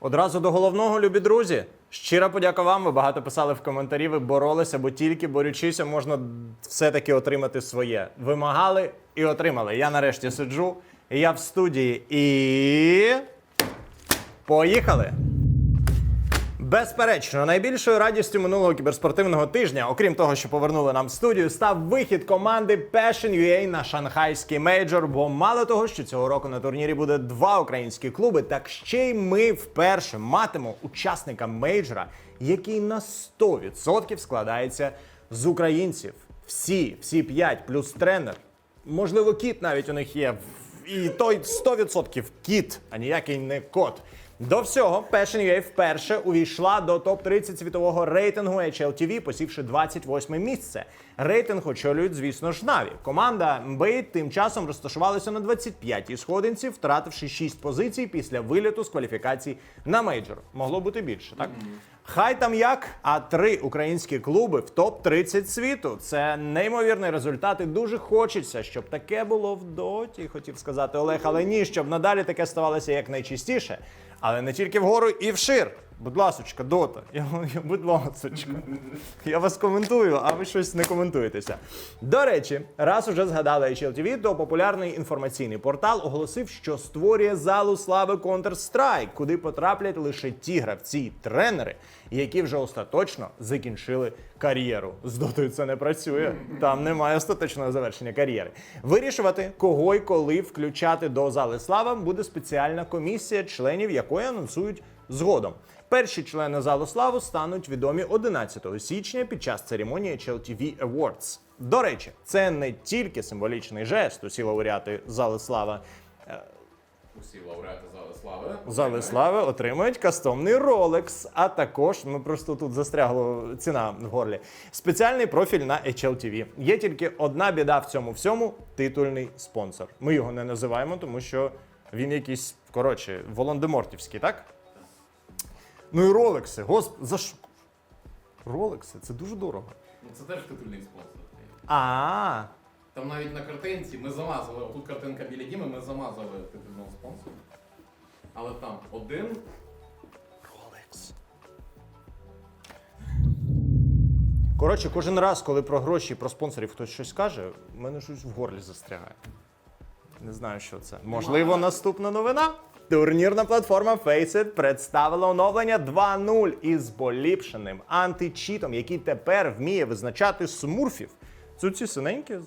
Одразу до головного, любі друзі. Щира подяка вам. Ви багато писали в коментарі. Ви боролися, бо тільки борючися можна все-таки отримати своє. Вимагали і отримали. Я нарешті сиджу. Я в студії і. Поїхали! Безперечно, найбільшою радістю минулого кіберспортивного тижня, окрім того, що повернули нам студію, став вихід команди Passion UA на шанхайський мейджор. Бо мало того, що цього року на турнірі буде два українські клуби, так ще й ми вперше матимо учасника мейджора, який на 100% складається з українців. Всі, всі п'ять, плюс тренер. Можливо, кіт навіть у них є. І той 100% кіт, а ніякий не кот. До всього, Passion UA вперше увійшла до топ-30 світового рейтингу HLTV, посівши 28 місце. Рейтинг очолюють, звісно ж, Наві. Команда Mbate тим часом розташувалася на 25-й сходинці, втративши 6 позицій після виліту з кваліфікацій на мейджор. Могло бути більше, так? Хай там як, а три українські клуби в топ-30 світу. Це неймовірний результат, і дуже хочеться, щоб таке було в доті, хотів сказати Олег, але ні, щоб надалі таке ставалося якнайчастіше. Але не тільки вгору і вшир. Будь ласочка, дота. Я, я, будь ласочка. Я вас коментую, а ви щось не коментуєтеся. До речі, раз уже згадали HLTV, то популярний інформаційний портал оголосив, що створює залу слави Counter-Strike, куди потраплять лише ті гравці тренери, які вже остаточно закінчили кар'єру. З дотою це не працює. Там немає остаточного завершення кар'єри. Вирішувати, кого й коли включати до зали слави, буде спеціальна комісія, членів якої анонсують згодом. Перші члени залу слави стануть відомі 11 січня під час церемонії HLTV Awards. До речі, це не тільки символічний жест, усі лауреати зали слави. Усі лауреати зали слави. Зали слави отримують кастомний Rolex, а також ми просто тут застрягло ціна в горлі. Спеціальний профіль на HLTV. Є тільки одна біда в цьому всьому титульний спонсор. Ми його не називаємо, тому що він якийсь, коротше, волан-де-мортівський, так? Ну і Ролекси, госп, за що? Ролекси, це дуже дорого. Ну це теж титульний спонсор. А, Там навіть на картинці ми замазали, отут картинка біля Діми, ми замазали титульного спонсора. Але там один Rolex. Коротше, кожен раз, коли про гроші і про спонсорів хтось щось каже, в мене щось в горлі застрягає. Не знаю, що це. Можливо, наступна новина. Турнірна платформа Faceit представила оновлення 2.0 із поліпшеним античітом, який тепер вміє визначати смурфів. Це ці синенькі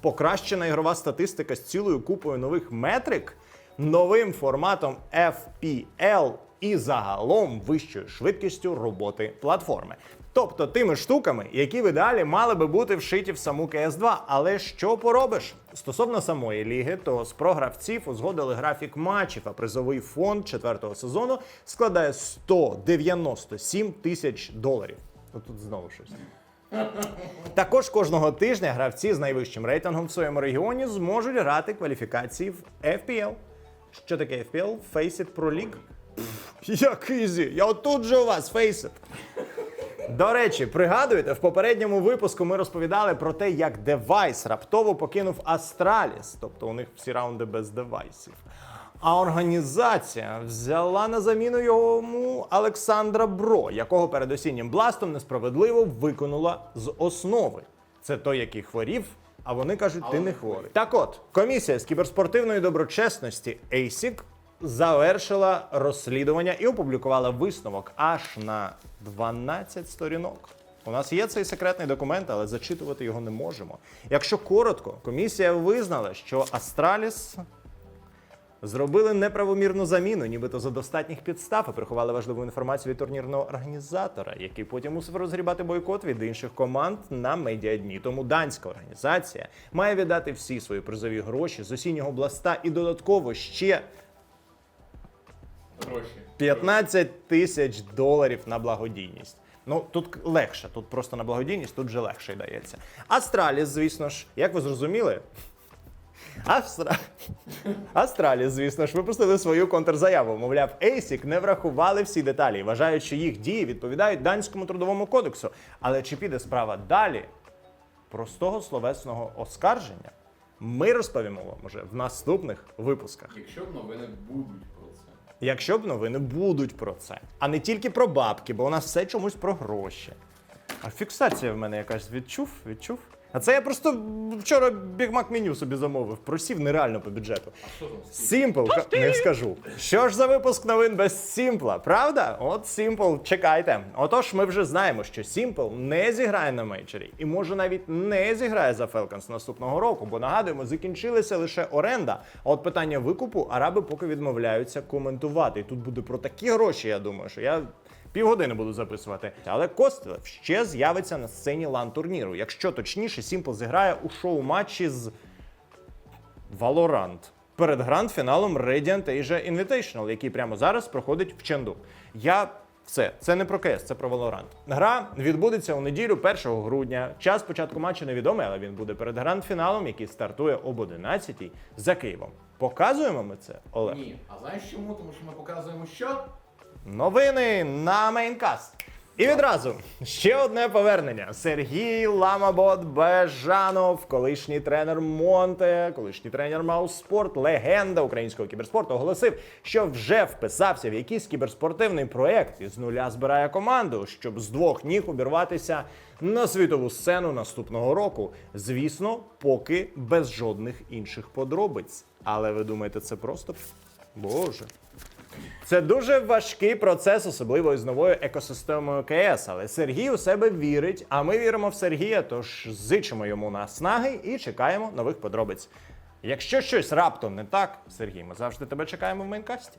покращена ігрова статистика з цілою купою нових метрик, новим форматом FPL і загалом вищою швидкістю роботи платформи. Тобто тими штуками, які в ідеалі мали би бути вшиті в саму CS2. Але що поробиш? Стосовно самої ліги, то з програвців узгодили графік матчів, а призовий фонд четвертого сезону складає 197 тисяч доларів. Тут знову щось. Також кожного тижня гравці з найвищим рейтингом в своєму регіоні зможуть грати кваліфікації в FPL. Що таке FPL? Face It Pro League? Як ізі! Я отут же у вас Face It. До речі, пригадуєте, в попередньому випуску ми розповідали про те, як девайс раптово покинув Астраліс, тобто у них всі раунди без девайсів. А організація взяла на заміну йому Олександра Бро, якого перед осіннім бластом несправедливо викинула з основи. Це той, який хворів. А вони кажуть, ти не не хворий. Так от, комісія з кіберспортивної доброчесності ASIC завершила розслідування і опублікувала висновок аж на 12 сторінок. У нас є цей секретний документ, але зачитувати його не можемо. Якщо коротко, комісія визнала, що Астраліс зробили неправомірну заміну, нібито за достатніх підстав і приховали важливу інформацію від турнірного організатора, який потім мусив розгрібати бойкот від інших команд на медіадні. Тому данська організація має віддати всі свої призові гроші з осіннього бласта і додатково ще гроші. 15 тисяч доларів на благодійність. Ну тут легше, тут просто на благодійність, тут же легше йдається. Астраліс, звісно ж, як ви зрозуміли. Астра... Астраліс, звісно ж, випустили свою контрзаяву. Мовляв, ASIC не врахували всі деталі, вважають, що їх дії відповідають данському трудовому кодексу. Але чи піде справа далі? Простого словесного оскарження ми розповімо вам уже в наступних випусках. Якщо новини будуть. Якщо б новини будуть про це, а не тільки про бабки, бо у нас все чомусь про гроші. А фіксація в мене якась відчув, відчув. А це я просто вчора Big Mac меню собі замовив. Просів нереально по бюджету. А що там? Стів? Сімпл, не скажу. Що ж за випуск новин без Сімпла, правда? От Сімпл, чекайте. Отож, ми вже знаємо, що Сімпл не зіграє на мейджорі і може навіть не зіграє за Falcons наступного року, бо нагадуємо, закінчилася лише оренда. А от питання викупу араби поки відмовляються коментувати. І тут буде про такі гроші, я думаю, що я. Півгодини буду записувати. Але Костелев ще з'явиться на сцені лан турніру. Якщо точніше, Сімпл зіграє у шоу-матчі з Valorant перед гранд-фіналом Radiant Asia Invitational, який прямо зараз проходить в Ченду. Я все, це не про КС, це про Valorant. Гра відбудеться у неділю 1 грудня. Час початку матчу невідомий, але він буде перед гранд-фіналом, який стартує об 11 за Києвом. Показуємо ми це, Олег. Ні. А знаєш чому? Тому що ми показуємо що? Новини на мейнкаст. І відразу ще одне повернення. Сергій Ламабот Бежанов, колишній тренер Монте, колишній тренер Маус Спорт, легенда українського кіберспорту, оголосив, що вже вписався в якийсь кіберспортивний проект і з нуля збирає команду, щоб з двох ніг обірватися на світову сцену наступного року. Звісно, поки без жодних інших подробиць. Але ви думаєте, це просто Боже. Це дуже важкий процес, особливо із новою екосистемою КС. Але Сергій у себе вірить, а ми віримо в Сергія. Тож зичимо йому наснаги і чекаємо нових подробиць. Якщо щось раптом не так, Сергій, ми завжди тебе чекаємо в мейнкасті.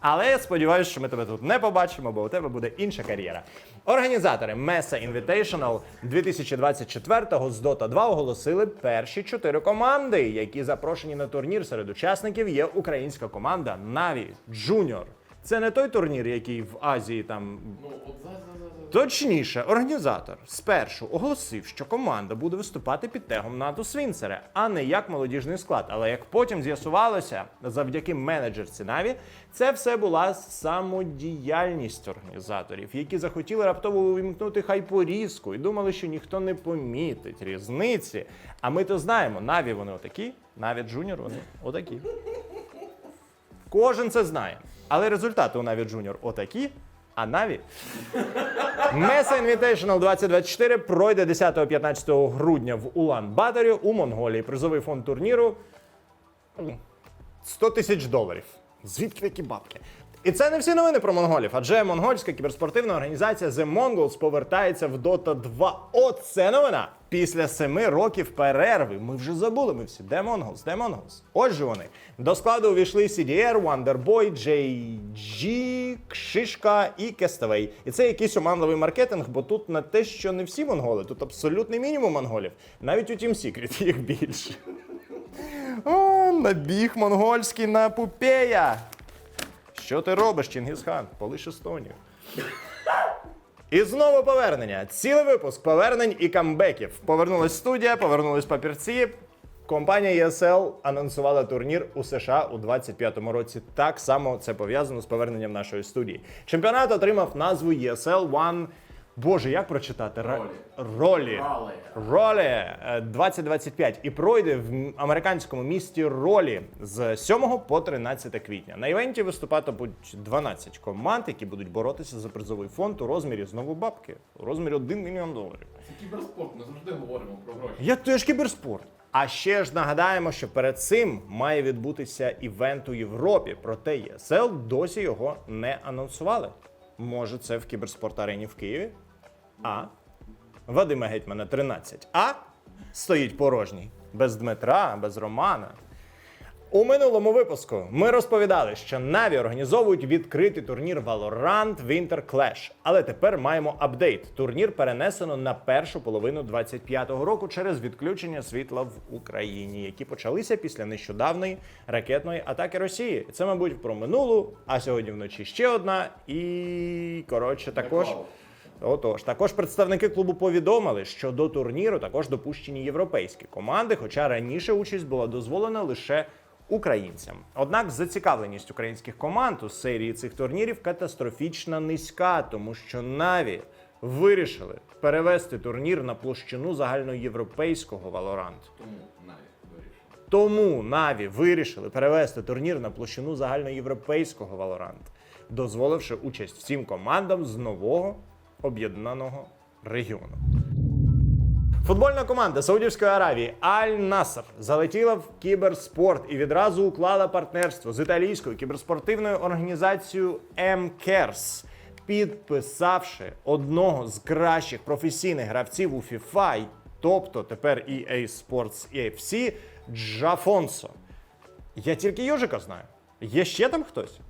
Але я сподіваюся, що ми тебе тут не побачимо, бо у тебе буде інша кар'єра. Організатори Mesa Invitational 2024-го з Dota 2 оголосили перші чотири команди, які запрошені на турнір серед учасників. Є українська команда Na'Vi Junior. Це не той турнір, який в Азії там Ну, от за, за, за, за. Точніше, організатор спершу оголосив, що команда буде виступати під тегом НАТО Свінцере, а не як молодіжний склад. Але як потім з'ясувалося, завдяки менеджерці Наві, це все була самодіяльність організаторів, які захотіли раптово увімкнути хайпорізку і думали, що ніхто не помітить різниці. А ми то знаємо, Наві вони отакі, Наві Джуніор вони отакі. Кожен це знає. Але результати у Наві Junior отакі, а Наві Mesa Invitational 2024 пройде 10-15 грудня в Улан Баторі у Монголії. Призовий фонд турніру 100 тисяч доларів. Звідки такі бабки? І це не всі новини про монголів, адже монгольська кіберспортивна організація The Mongols повертається в Dota 2. Оце новина! Після семи років перерви. Ми вже забули. Ми всі де Mongols, де Mongols. Отже, вони до складу увійшли CDR, Wonderboy, JG, Кшишка і Кестовей. І це якийсь оманливий маркетинг, бо тут не те, що не всі монголи, тут абсолютний мінімум монголів. Навіть у Team Secret їх більше. О, набіг монгольський на пупея. Що ти робиш, Чингісхан? Полиш Естонію. І знову повернення. Цілий випуск повернень і камбеків. Повернулась студія, повернулись папірці. Компанія ESL анонсувала турнір у США у 25-му році. Так само це пов'язано з поверненням нашої студії. Чемпіонат отримав назву ESL One. Боже, як прочитати? Ролі. Ролі. Ролі е, 2025 і пройде в американському місті Ролі з 7 по 13 квітня. На івенті виступатимуть 12 команд, які будуть боротися за призовий фонд у розмірі знову бабки у розмірі 1 мільйон доларів. Це кіберспорт, ми завжди говоримо про гроші. Я теж кіберспорт. А ще ж нагадаємо, що перед цим має відбутися івент у Європі. Проте ЄСЛ досі його не анонсували. Може, це в кіберспорт арені в Києві? А. Вадима Гетьмана 13. А стоїть порожній. Без Дмитра, без Романа. У минулому випуску ми розповідали, що Наві організовують відкритий турнір Valorant Winter Clash. Але тепер маємо апдейт. Турнір перенесено на першу половину 25-го року через відключення світла в Україні, які почалися після нещодавної ракетної атаки Росії. Це, мабуть, про минулу, а сьогодні вночі ще одна. І коротше, також. Отож, також представники клубу повідомили, що до турніру також допущені європейські команди, хоча раніше участь була дозволена лише українцям. Однак зацікавленість українських команд у серії цих турнірів катастрофічно низька, тому що Наві вирішили перевести турнір на площину загальноєвропейського Valorant. Тому тому Наві вирішили перевести турнір на площину загальноєвропейського Valorant, дозволивши участь всім командам з нового об'єднаного регіону. Футбольна команда Саудівської Аравії Аль Наср залетіла в кіберспорт і відразу уклала партнерство з італійською кіберспортивною організацією МКЕРС, підписавши одного з кращих професійних гравців у FIFA, тобто тепер EA Sports EFC, Джафонсо. Я тільки Йожика знаю. Є ще там хтось?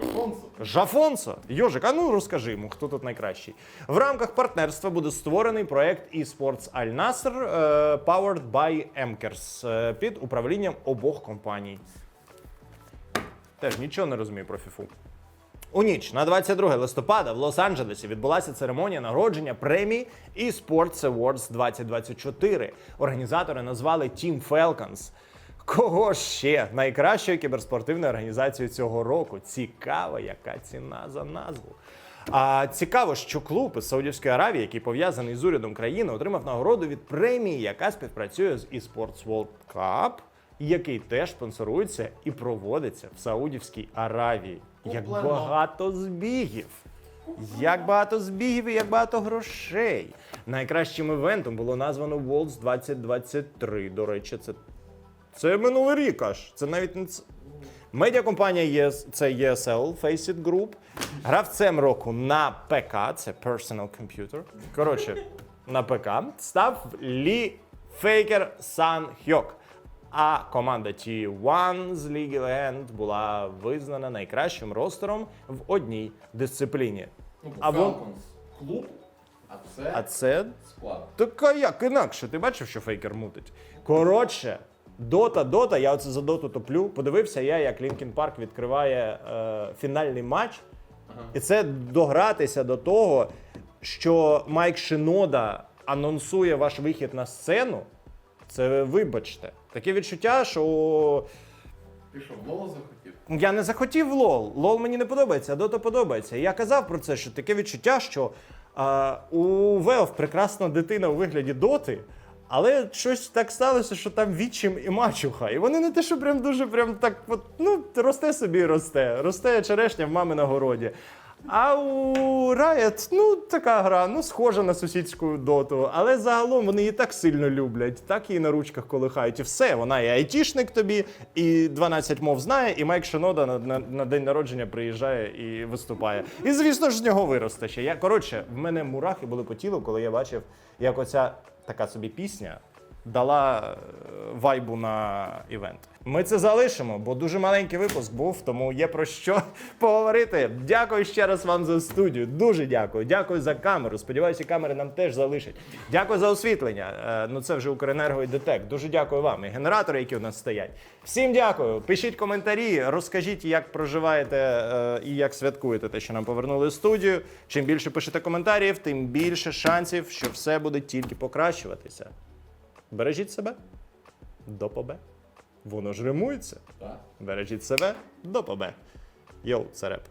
Жафонсо. Жафонсо, Йожик, а ну розкажи йому, хто тут найкращий. В рамках партнерства буде створений проект eSports Al Nasr е, Powered by Emkers е, під управлінням обох компаній. Теж нічого не розумію про фіфу. У ніч на 22 листопада в Лос-Анджелесі відбулася церемонія нагородження премії eSports Awards 2024. Організатори назвали Team Falcons. Кого ще найкращою кіберспортивною організацією цього року? Цікаво, яка ціна за назву. А цікаво, що клуб із Саудівської Аравії, який пов'язаний з урядом країни, отримав нагороду від премії, яка співпрацює з eSports World Cup, який теж спонсорується і проводиться в Саудівській Аравії. Як багато збігів. Як багато збігів і як багато грошей. Найкращим івентом було названо Worlds 2023. До речі, це, це минулий рік аж. Це навіть не ц... Медіакомпанія є це ESL Faceit Group. Гравцем року на ПК, це Personal Computer. Коротше, на ПК став Лі Фейкер Сан Хьок. А команда T1 з League Legend була визнана найкращим ростером в одній дисципліні. Ну, А а клуб, а це А це склад. так а як інакше? Ти бачив, що фейкер мутить? Коротше, Дота, Дота, я оце за доту топлю. Подивився я, як Лінкін Парк відкриває е, фінальний матч. І це догратися до того, що Майк Шинода анонсує ваш вихід на сцену. Це вибачте. Таке відчуття, що Ти що, в Лоло захотів? я не захотів лол. Лол мені не подобається, а дота подобається. Я казав про це, що таке відчуття, що а, у Valve прекрасна дитина у вигляді доти, але щось так сталося, що там відчим і мачуха. І вони не те, що прям дуже прям так, от, ну, росте собі росте. Росте черешня в мами на городі. А у Riot, ну, така гра, ну, схожа на сусідську доту, але загалом вони її так сильно люблять, так її на ручках колихають. І все, вона і айтішник тобі, і 12 мов знає, і Майк Шинода на, на, на день народження приїжджає і виступає. І звісно ж з нього виросте ще. Я, коротше, в мене мурахи були по тілу, коли я бачив, як оця така собі пісня дала е, вайбу на івент. Ми це залишимо, бо дуже маленький випуск був, тому є про що поговорити. Дякую ще раз вам за студію. Дуже дякую. Дякую за камеру. Сподіваюся, камери нам теж залишать. Дякую за освітлення. Е, Ну це вже Укренерго і ДТЕК. Дуже дякую вам. І генератори, які у нас стоять. Всім дякую. Пишіть коментарі, розкажіть, як проживаєте е, і як святкуєте те, що нам повернули студію. Чим більше пишете коментарів, тим більше шансів, що все буде тільки покращуватися. Бережіть себе, до побе. Воно ж римується. Бережіть себе, до побе. Йоу, це реп.